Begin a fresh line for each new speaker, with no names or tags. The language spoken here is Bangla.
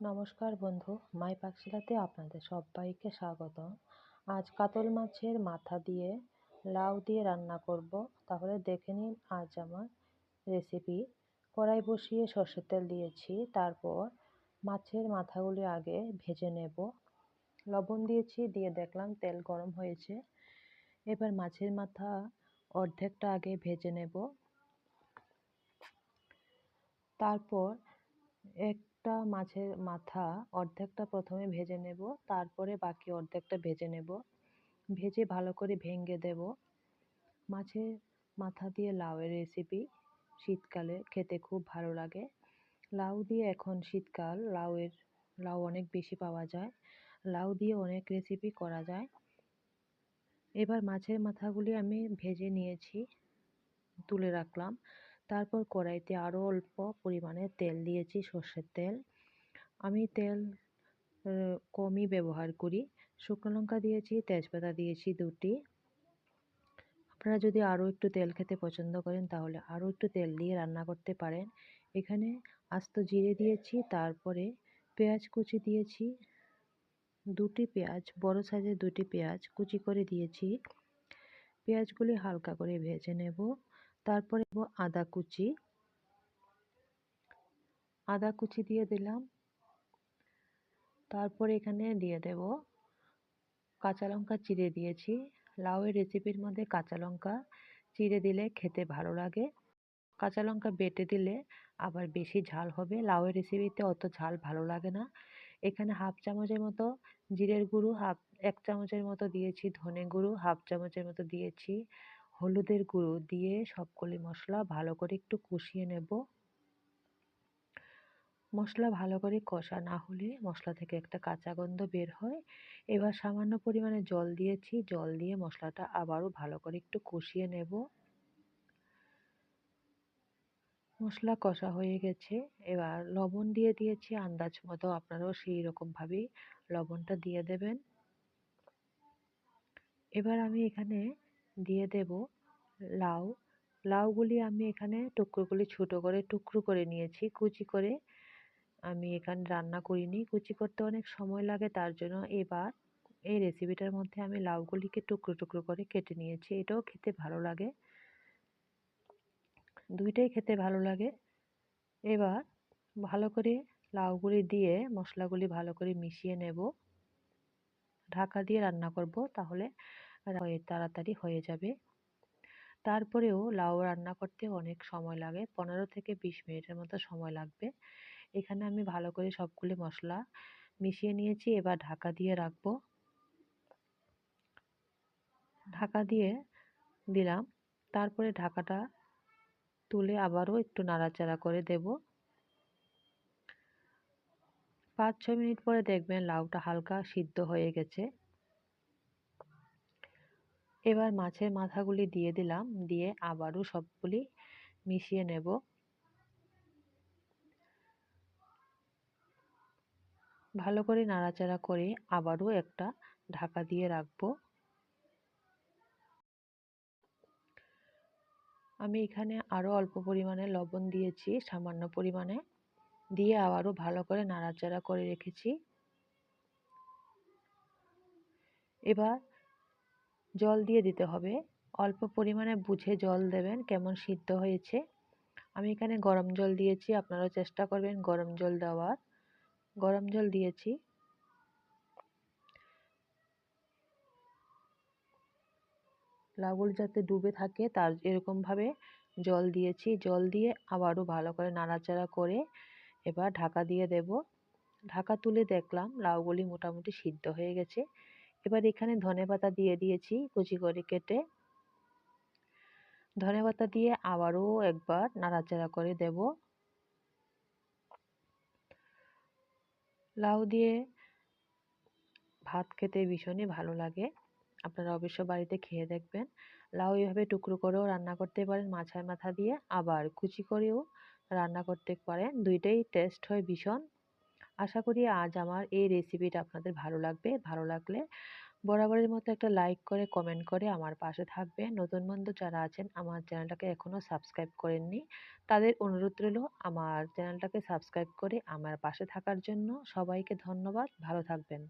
নমস্কার বন্ধু, মাই পাকশিলাতে আপনাদের সবাইকে স্বাগত আজ কাতল মাছের মাথা দিয়ে লাউ দিয়ে রান্না করব। তাহলে দেখে নিন আজ আমার রেসিপি কড়াই বসিয়ে সর্ষের তেল দিয়েছি, তারপর মাছের মাথাগুলি আগে ভেজে নেব। লবণ দিয়েছি, দিয়ে দেখলাম তেল গরম হয়েছে। এবার মাছের মাথা অর্ধেকটা আগে ভেজে নেব। তারপর এক একটা মাছের মাথা, অর্ধেকটা প্রথমে ভেজে নেব, তারপরে বাকি অর্ধেকটা ভেজে নেব। ভেজে ভালো করে ভেঙে দেব। মাছের মাথা দিয়ে লাউয়ের রেসিপি শীতকালে খেতে খুব ভালো লাগে। লাউ দিয়ে এখন শীতকাল, লাউয়ের, লাউ অনেক বেশি পাওয়া যায়। লাউ দিয়ে অনেক রেসিপি করা যায়। এবার মাছের মাথাগুলি আমি ভেজে নিয়েছি, তুলে রাখলাম। তারপর কড়াইতে আরও অল্প পরিমাণে তেল দিয়েছি, সর্ষের তেল। আমি তেল কমই ব্যবহার করি। শুকনো লঙ্কা দিয়েছি, তেজপাতা দিয়েছি দুটি। আপনারা যদি আরও একটু তেল খেতে পছন্দ করেন, তাহলে আরও একটু তেল দিয়ে রান্না করতে পারেন। এখানে আস্ত জিরে দিয়েছি, তারপরে পেঁয়াজ কুচি দিয়েছি, দুটি পেঁয়াজ, বড় সাইজের দুটি পেঁয়াজ কুচি করে দিয়েছি। পেঁয়াজগুলি হালকা করে ভেজে নেব। তারপরে আদা কুচি। আদা কুচি দিয়ে দিলাম। তারপরে এখানে দিয়ে দেব কাঁচা লঙ্কা চিড়ে দিয়েছি। লাউয়ের রেসিপির মধ্যে কাঁচা লঙ্কা চিড়ে দিলে খেতে ভালো লাগে। কাঁচা লঙ্কা বেটে দিলে আবার বেশি ঝাল হবে। লাউয়ের রেসিপিতে অত ঝাল ভালো লাগে না। এখানে হাফ চামচের মতো জিরের গুঁড়ো, হাফ, এক চামচের মতো দিয়েছি ধনে গুঁড়ো, হাফ চামচের মতো দিয়েছি হলুদের গুঁড়ো দিয়ে সবগুলি মশলা ভালো করে একটু কষিয়ে নেব। মশলা ভালো করে কষা না হলে মশলা থেকে একটা কাঁচা গন্ধ বের হয়। এবার সামান্য পরিমাণে জল দিয়েছি, জল দিয়ে মশলাটা আবারও ভালো করে একটু কষিয়ে নেব। মশলা কষা হয়ে গেছে। এবার লবণ দিয়ে দিয়েছি আন্দাজ মতো, আপনারাও সেই রকমভাবেই লবণটা দিয়ে দেবেন। এবার আমি এখানে দিয়ে দেব লাউ। লাউগুলি আমি এখানে টুকরোগুলি ছোটো করে টুকরো করে নিয়েছি। কুচি করে আমি এখানে রান্না করিনি। কুচি করতে অনেক সময় লাগে, তার জন্য এবার এই রেসিপিটার মধ্যে আমি লাউগুলিকে টুকরো টুকরো করে কেটে নিয়েছি। এটাও খেতে ভালো লাগে। দুইটাই খেতে ভালো লাগে। এবার ভালো করে লাউগুলি দিয়ে মশলাগুলি ভালো করে মিশিয়ে নেব। ঢাকা দিয়ে রান্না করব, তাহলে তাড়াতাড়ি হয়ে যাবে। তারপরেও লাউ রান্না করতে অনেক সময় লাগে, পনেরো থেকে বিশ মিনিটের মতো সময় লাগবে। এখানে আমি ভালো করে সবগুলি মশলা মিশিয়ে নিয়েছি, এবার ঢাকা দিয়ে রাখব। ঢাকা দিয়ে দিলাম। তারপরে ঢাকাটা তুলে আবারও একটু নাড়াচাড়া করে দেব। পাঁচ ছ মিনিট পরে দেখবেন লাউটা হালকা সিদ্ধ হয়ে গেছে। এবার মাছের মাথাগুলি দিয়ে দিলাম, দিয়ে আবারও সবগুলি মিশিয়ে নেব। ভালো করে নাড়াচাড়া করে আবারও একটা ঢাকা দিয়ে রাখব। আমি এখানে আরও অল্প পরিমাণে লবণ দিয়েছি, সামান্য পরিমাণে। দিয়ে আবারও ভালো করে নাড়াচাড়া করে রেখেছি। এবার জল দিয়ে দিতে হবে। অল্প পরিমাণে বুঝে জল দেবেন কেমন সিদ্ধ হয়েছে। আমি এখানে গরম জল দিয়েছি, আপনারাও চেষ্টা করবেন গরম জল দেওয়ার। গরম জল দিয়েছি। লাউগুলো যাতে ডুবে থাকে, তার এরকমভাবে জল দিয়েছি। জল দিয়ে আবারও ভালো করে নাড়াচাড়া করে এবার ঢাকা দিয়ে দেব। ঢাকা তুলে দেখলাম লাউগুলি মোটামুটি সিদ্ধ হয়ে গেছে। এবার এখানে ধনে পাতা দিয়ে দিয়েছি কুচি করে কেটে। ধনে পাতা দিয়ে আবারও একবার নাড়াচাড়া করে দেব। লাউ দিয়ে ভাত খেতে ভীষণই ভালো লাগে। আপনারা অবশ্য বাড়িতে খেয়ে দেখবেন। লাউ এইভাবে টুকরো করেও রান্না করতে পারেন মাছের মাথা দিয়ে। আবার কুচি করেও রান্না করতে পারেন। দুইটাই টেস্ট হয় ভীষণ। আশা করি আজ আমার এই রেসিপিটা আপনাদের ভালো লাগবে। ভালো লাগলে বরাবরের মতো একটা লাইক করে কমেন্ট করে আমার পাশে থাকবে নতুন বন্ধু যারা আছেন, আমার চ্যানেলটাকে এখনও সাবস্ক্রাইব করেননি, তাদের অনুরোধ রইল আমার চ্যানেলটাকে সাবস্ক্রাইব করে আমার পাশে থাকার জন্য। সবাইকে ধন্যবাদ। ভালো থাকবেন।